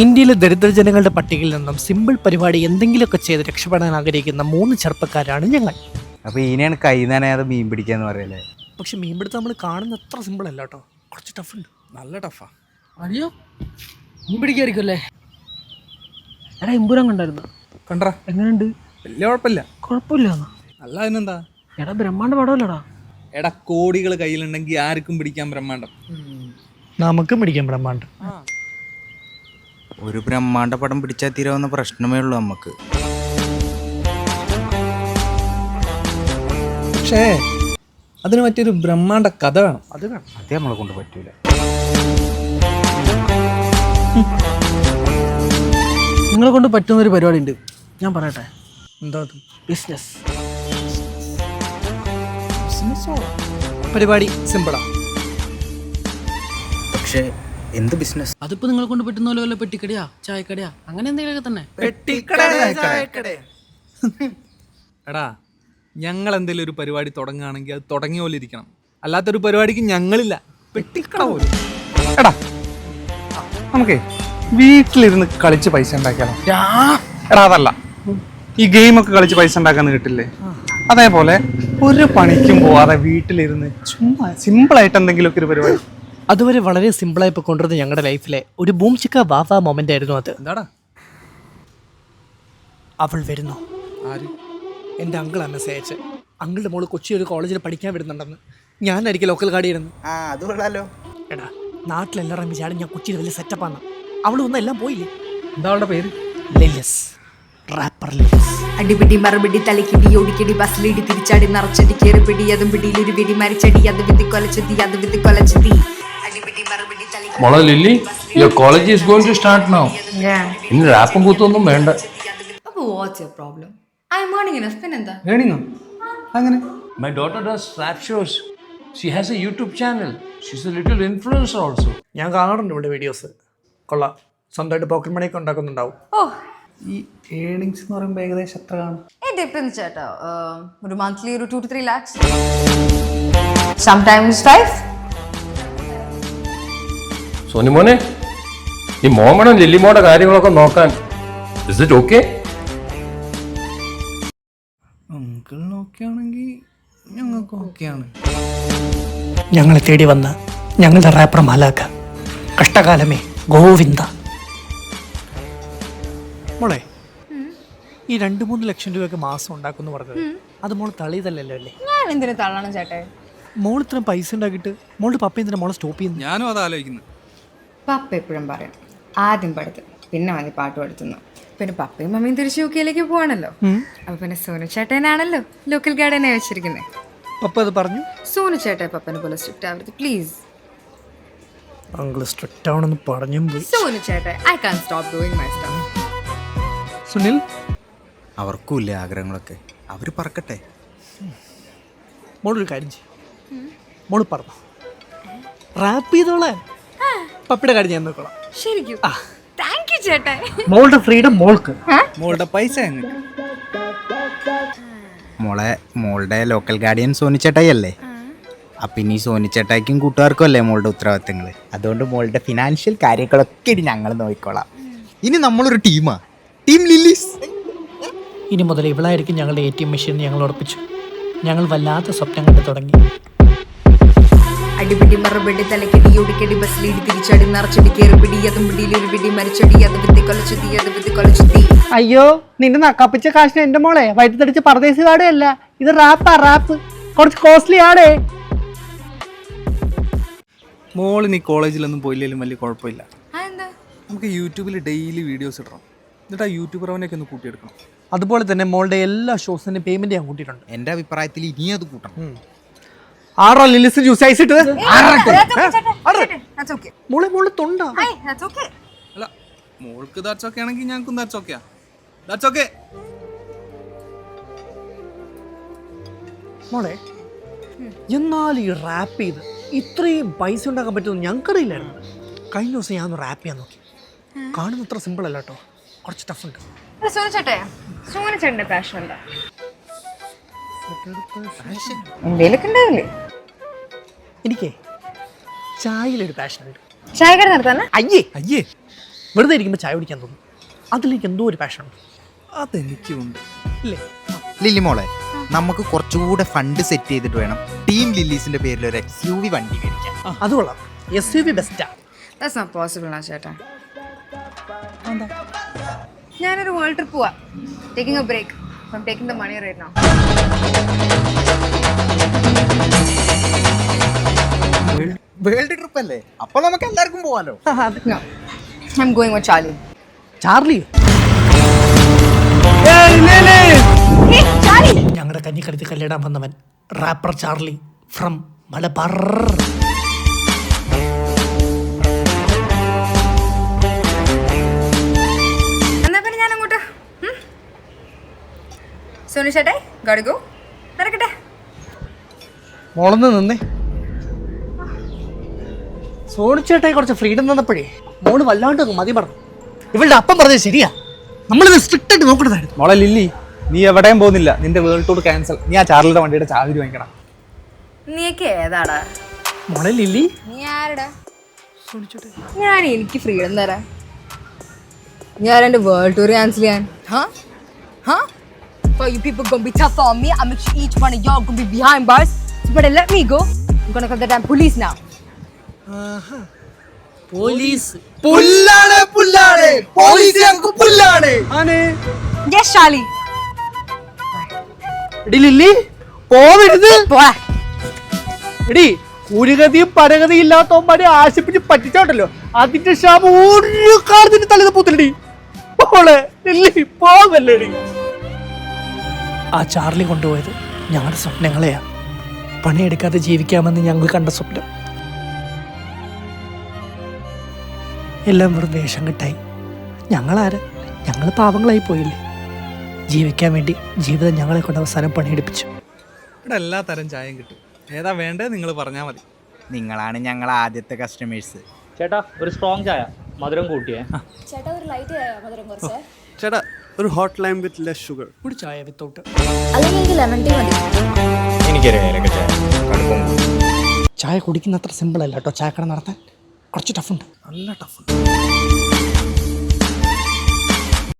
ഇന്ത്യയിലെ ദരിദ്രജനങ്ങളുടെ പട്ടികയിൽ നിന്നും സിമ്പിൾ പരിപാടി എന്തെങ്കിലുമൊക്കെ ചെയ്ത് രക്ഷപ്പെടാൻ ആഗ്രഹിക്കുന്ന മൂന്ന് ചെറുപ്പക്കാരാണ് ഞങ്ങൾ. അപ്പൊ ഇനിയാണ് കൈ നനയാതെ മീൻ പിടിക്കാന്ന് പറയല്ലേ പക്ഷെ മീൻ പിടുത്തം നമ്മൾ കാണുന്ന അത്ര സിമ്പിൾ അല്ല കേട്ടോ. കുറച്ച് ടഫ് ഉണ്ട്. നല്ല ടഫാ അയ്യോ മീൻ പിടിക്കായിരിക്കുമല്ലേ? എടാ ഇമ്പുരം കണ്ടായിരുന്നു? കണ്ടാ? എങ്ങനെയുണ്ട് വലിയ കുഴപ്പമില്ല. കുഴപ്പമില്ല അല്ല അതിനെന്താ? എടാ ബ്രഹ്മാണ്ട പടമല്ലടാ. എടാ കോടികൾ കയ്യിലുണ്ടെങ്കിൽ ആർക്കും പിടിക്കാൻ ബ്രഹ്മാണ്ടം. നമുക്കും പിടിക്കാൻ ബ്രഹ്മാണ്ട്. ഒരു ബ്രഹ്മാണ്ട പടം പിടിച്ചാൽ തീരാവുന്ന പ്രശ്നമേ ഉള്ളൂ നമുക്ക് പക്ഷേ അതിന് മറ്റൊരു ബ്രഹ്മാണ്ട കഥ വേണം. അത് വേണം. അത് നമ്മളെ കൊണ്ട് പറ്റൂല. നിങ്ങളെ കൊണ്ട് പറ്റുന്ന ഒരു പരിപാടി ഉണ്ട് ഞാൻ പറയട്ടെ. എന്താ ബിസിനസ് പരിപാടി സിമ്പിളാ പക്ഷേ എന്ത് ബിസിനസ് അതിപ്പോ നിങ്ങളെ കൊണ്ട് പറ്റുന്ന പോലെ വല്ല പെട്ടിക്കടയാ ചായക്കടയാ അങ്ങനെ എന്തെങ്കിലുമൊക്കെ തന്നെ. എടാ ഞങ്ങൾ എന്തെങ്കിലും ഒരു പരിപാടി തുടങ്ങുകയാണെങ്കിൽ അത് തുടങ്ങിയ പോലെ ഇരിക്കണം. അല്ലാത്തൊരു പരിപാടിക്ക് ഞങ്ങളില്ല. പെട്ടിക്കട പോലും. എടാ നമുക്കേ വീട്ടിലിരുന്ന് കളിച്ച് പൈസ ഉണ്ടാക്കിയാലോ? എടാ അതല്ല. ഈ ഗെയിമൊക്കെ കളിച്ച് പൈസ ഉണ്ടാക്കാന്ന് കിട്ടില്ലേ? അതേപോലെ ഒരു പണിക്കും പോവാതെ വീട്ടിലിരുന്ന് ചുമ്മാ സിമ്പിളായിട്ട് എന്തെങ്കിലുമൊക്കെ ഒരു പരിപാടി. അതുവരെ വളരെ സിമ്പിളായി പോയിക്കൊണ്ടിരുന്ന ഞങ്ങളുടെ ലൈഫിലെ ഒരു ബൂം ചിക്ക വാവ മൊമെന്റ് ആയിരുന്നു അത്. എന്താടാ? അവൾ വരുന്നു. ആര്? എന്റെ അങ്കിളാണ് മെസ്സേജ് അയച്ച് അങ്കിളുടെ മോൾ കൊച്ചി ഒരു കോളേജിൽ പഠിക്കാൻ വരുന്നുണ്ടെന്ന്. ഞാനായിരിക്കും ലോക്കൽ ഗാഡിയായിരുന്നു ആ അത് കൊള്ളാലോ. എടാ നാട്ടിലെല്ലാവരും വിചാരം ഞാൻ കൊച്ചിയിൽ വലിയ സെറ്റപ്പാണ് അവൾ ഒന്നും എല്ലാം പോയില്ലേ? എന്താ അവളുടെ പേര്? ലില്ലസ്. റാപ്പർ അടിപിടി മറുപിടി തലക്കിടി ഓടിക്കടി ബസ്സിലിടി തിരിച്ചടി നിറച്ചടി കേറിപ്പിടി അതും പിടിയിൽ ഒരു പിടി മരിച്ചടി അത് വിധി കൊലച്ചതി അത് വിധി കൊലച്ചതി അടിപിടി മറുപിടി തലക്കിടി മോളെ Lilly your college is going to start now ഇനി റാപ്പും കൂത്തൊന്നും വേണ്ട. അപ്പൊ what's your problem I'm earning enough പിന്നെന്താ? ഏണിങ്ങോ അങ്ങനെ. My daughter does rap shows she has a YouTube channel she's a little influencer also ഞാൻ കാണാറുണ്ട് ഇവിടെ വീഡിയോസ് കൊള്ളാം. സ്വന്തമായിട്ട് പോക്കറ്റ് മണിയൊക്കെ ഉണ്ടാക്കുന്നുണ്ടാവും. ഓ ഈ ഏണിങ്സ് എന്ന് പറയുമ്പോൾ ഏകദേശം എത്ര കാണും it depends ചേട്ടാ. ഒരു മന്ത്ലി ഒരു two two three lakhs sometimes five സോനിമോനെ ഈ മോമണം ലില്ലിമോടെ കാര്യങ്ങളൊക്കെ നോക്കാൻ ഇസ് ഇറ്റ് ഓക്കെ അങ്കിൾ നോക്കുകയാണെങ്കിൽ ഞങ്ങൾക്ക് ഓക്കെയാണ് ഞങ്ങളെ തേടി വന്ന ഞങ്ങളുടെ റാപ്പർ മാലാക്ക കഷ്ടകാലമേ ഗോവിന്ദ. മോളെ ഈ രണ്ട് മൂന്ന് ലക്ഷം രൂപയൊക്കെ മാസം ഉണ്ടാക്കുന്നു പറഞ്ഞത്. അത് മോൾ തള്ളിയതല്ലല്ലോ അല്ലേ? ഞാൻ എന്തിനു തള്ളണം ചേട്ടേ? മോൾ ഇത്രയും പൈസ ഉണ്ടാക്കിയിട്ട് മോളുടെ പപ്പ എന്തിനാ മോളെ സ്റ്റോപ്പ് ചെയ്യുന്നു ഞാനും അത് ആലോചിക്കുന്നു പപ്പ എപ്പോഴും പറയും ആദ്യം പഠിത്തം പിന്നെ മതി പാട്ട് പഠിത്തുന്നു പിന്നെ പപ്പയും മമ്മിയും തിരിച്ച് യു കെയിലേക്ക് പോവാണല്ലോ അപ്പൊ പിന്നെ സോനു ചേട്ടനാണല്ലോ ലോക്കൽ ഗാർഡനെ വെച്ചിരിക്കുന്നത് പപ്പ അത് പറഞ്ഞു? സോനു ചേട്ടൻ പപ്പനെ പോലെ സ്ട്രിക്റ്റ് ആവരുത് പ്ലീസ് അങ്കിൾ സ്ട്രിക്റ്റ് ആവണമെന്ന് പറഞ്ഞു പോയി. സോനു ചേട്ടൻ I can stop doing my stuff Sunil? അവർക്കും ഇല്ലേ ആഗ്രഹങ്ങളൊക്കെ. അവർ പറക്കട്ടെ. മോളൊരു കാര്യം ചെയ്യും. മോൾ പറഞ്ഞു റാപ്പ് ചെയ്തോളെ. പപ്പിയുടെ കാര്യം ഞാൻ നോക്കണം ശരിക്കും? താങ്ക് യു ചേട്ടാ. മോളുടെ ഫ്രീഡം മോൾക്ക്. മോളുടെ പൈസ മോളെ മോളുടെ ലോക്കൽ ഗാർഡിയൻ സോനിച്ചേട്ടായി അല്ലേ അപ്പം ഇനി സോനിച്ചേട്ടായിക്കും കൂട്ടുകാർക്കും അല്ലേ മോളുടെ ഉത്തരവാദിത്തങ്ങൾ അതുകൊണ്ട് മോളുടെ ഫിനാൻഷ്യൽ കാര്യങ്ങളൊക്കെ ഇനി ഞങ്ങൾ നോക്കിക്കോളാം. ഇനി നമ്മളൊരു ടീമാ ടീം ലില്ലീസ് ഇനി മുതൽ ഇവളായിരിക്കും ഞങ്ങളുടെ എ ടി എം മെഷീൻ ഞങ്ങൾ ഉറപ്പിച്ചു. ഞങ്ങൾ വല്ലാത്ത സ്വപ്നം കണ്ടു തുടങ്ങി. അടിപിടി മറുപടി തലക്കിടി ഓടിക്കടി ബസ്സിലിടി തിരിച്ചടി നിറച്ചടി കേറിപ്പിടി അതും പിടിയിൽ ഒരു പിടി മരിച്ചടി അത് വിധി കൊലച്ചെത്തി അത് വിധി കൊലച്ചെത്തി. അയ്യോ നിന്റെ നക്കാപ്പിച്ച കാശിന് എന്റെ മോളെ വയറ്റത്തടിച്ച് പറദേശി കാടല്ല ഇത് റാപ്പാ റാപ്പ് കുറച്ച് കോസ്റ്റ്ലി ആടേ. മോളിനി കോളേജിലൊന്നും പോയില്ലെങ്കിലും വലിയ കുഴപ്പമില്ല. അതെന്താ നമുക്ക് യൂട്യൂബിൽ ഡെയിലി വീഡിയോസ് ഇടണം. എന്നിട്ട് ആ യൂട്യൂബർ അവനൊക്കെ ഒന്ന് കൂട്ടിയെടുക്കണം. അതുപോലെ തന്നെ മോളുടെ എല്ലാ ഷോസിന് പേയ്മെന്റ് ഞാൻ കൂട്ടിയിട്ടുണ്ട്. എന്റെ അഭിപ്രായത്തിൽ ഇനി അത് കൂട്ടണം. ആറോ ലിലിസ് ജ്യൂസ് അയച്ചിട്ട്. മോളെ മോളെ തൊണ്ട. അല്ല മോൾക്ക് ദാറ്റ്സ് ഓക്കെ ആണെങ്കിൽ ഞങ്ങൾക്കും ദാറ്റ്സ് ഓക്കെയാ ദാറ്റ്സ് ഓക്കെ മോളെ എന്നാൽ ഈ റാപ്പ് ചെയ്ത് ഇത്രയും പൈസ ഉണ്ടാക്കാൻ പറ്റുമെന്ന് ഞങ്ങൾക്കറിയില്ലായിരുന്നു. കഴിഞ്ഞ ദിവസം ഞാൻ ഒന്ന് റാപ്പ് ചെയ്യാൻ നോക്കി. കാണുന്ന അത്ര സിമ്പിൾ അല്ല കേട്ടോ. കുറച്ച് ടഫ് ഉണ്ട്. അല്ല, സോനു ചേട്ടേ സോനു ചേട്ടന്റെ പാഷൻ എന്താ? എന്തേലൊക്കെ ഉണ്ടാവില്ലേ? എനിക്കേ ചായയിലൊരു പാഷൻ ഉണ്ട്. ചായ നടത്താനാ? അയ്യേ അയ്യേ വെറുതെ ഇരിക്കുമ്പോൾ ചായ കുടിക്കാൻ തോന്നും. അതിലേക്ക് എന്തോ ഒരു പാഷൻ ഉണ്ട്. അതെനിക്കുണ്ട് ഇല്ലേ? ലില്ലി മോളെ നമുക്ക് കുറച്ചുകൂടെ ഫണ്ട് സെറ്റ് ചെയ്തിട്ട് വേണം ടീം ലില്ലീസിന്റെ പേരിൽ ഒരു എക്സ് യു വി വണ്ടി മേടിക്കാൻ. അത് കൊള്ളാം. എസ് യു വി ബെസ്റ്റാ ദാറ്റ്സ് നോട്ട് പോസിബിൾ ആ ചേട്ടാ. ഞാനൊരു വേൾഡ് ട്രിപ്പ് പോവാ. Taking a break from taking the money right now world trip അല്ലേ? അപ്പൊ നമുക്ക് എല്ലാവർക്കും പോവാലോ? No I'm going with Charlie? Charlie ഞങ്ങളുടെ കഞ്ഞിക്കടുത്ത് കല്ലിടാൻ വന്നവൻ. Rapper Charlie from Malabar. Sonu ചേട്ടേ ഗഡുഗോ നടക്കട്ടെ. മോളന്ന് നിന്നേ. സോണിച്ചേട്ടായി കുറച്ച് ഫ്രീഡം തന്നപ്പോഴേ മോൾ വല്ലാണ്ട് മതി പറഞ്ഞു. ഇവളുടെ അപ്പം പറഞ്ഞത് ശരിയാ. നമ്മളിത് സ്ട്രിക്റ്റ് ആയിട്ട് നോക്കണതായിരുന്നു. മോളെ ലില്ലി നീ എവിടെയും പോകുന്നില്ല. നിന്റെ വേൾഡ് ടൂർ ക്യാൻസൽ നീ ആ ചാർലിയുടെ വണ്ടിയുടെ ചാർജ് വാങ്ങിക്കണം. നീയൊക്കെ ഏതാടാ? മോളെ ലില്ലി. നീ ആരടാ? ഞാൻ എനിക്ക് ഫ്രീഡം തരാം. ഞാൻ എന്റെ വേൾഡ് ടൂർ ക്യാൻസൽ ചെയ്യാൻ. ഹാ? Huh? For you people gonna be tough on me, I'm make sure each one of y'all gonna be behind bars. So better let me go. I'm gonna call the damn police now. Police പുല്ലാണ് പുല്ലാണ് police ഞങ്ങൾക്ക് പുല്ലാണ് Yes, Charlie. എടി Lilly പോവരുത് പോടാ എടി ഉരുഗതിയും പരഗതിയും ഇല്ലാത്തവന്മാരെ ആശിപ്പിച്ച് പറ്റിച്ചോട്ടല്ലോ അതിന്റെ ശാപം ഒരു കാലത്തിന് തലത് പൂത്തില്ലടി പോളെ ലില്ലി പോവല്ലേടി ആ ചാർലി കൊണ്ടുപോയത് ഞങ്ങളുടെ സ്വപ്നങ്ങളെയാണ് പണിയെടുക്കാതെ ജീവിക്കാമെന്ന് ഞങ്ങൾ കണ്ട സ്വപ്നം. എല്ലാം വെറും വേഷം കെട്ടായി. ഞങ്ങളാര്? ഞങ്ങൾ പാവങ്ങളായി പോയില്ലേ? ജീവിക്കാൻ വേണ്ടി ജീവിതം ഞങ്ങളെ കൊണ്ട് അവസാനം പണിയെടുപ്പിച്ചു. ഇവിടെ എല്ലാ തരം ചായയും കിട്ടും. ഏതാ വേണ്ടത് നിങ്ങൾ പറഞ്ഞാൽ മതി. നിങ്ങളാണ് ഞങ്ങൾ ആദ്യത്തെ കസ്റ്റമേഴ്സ് ചേട്ടാ ഒരു സ്ട്രോങ് ചായ. മധുരം കൂട്ടിയേ. ചേട്ടാ ഒരു hot lime with less sugar ഒരു ചായ വിത്തൗട്ട് അല്ലെങ്കിൽ ലെമൺ ടീ മതി. എനിക്കറിയാം ചായ. കുടിക്കുന്ന അത്ര സിമ്പിൾ അല്ല കേട്ടോ. ചായക്കട നടത്താൻ കുറച്ച് ടഫ് ടഫുണ്ട് നല്ല ടഫ് ടഫുണ്ട്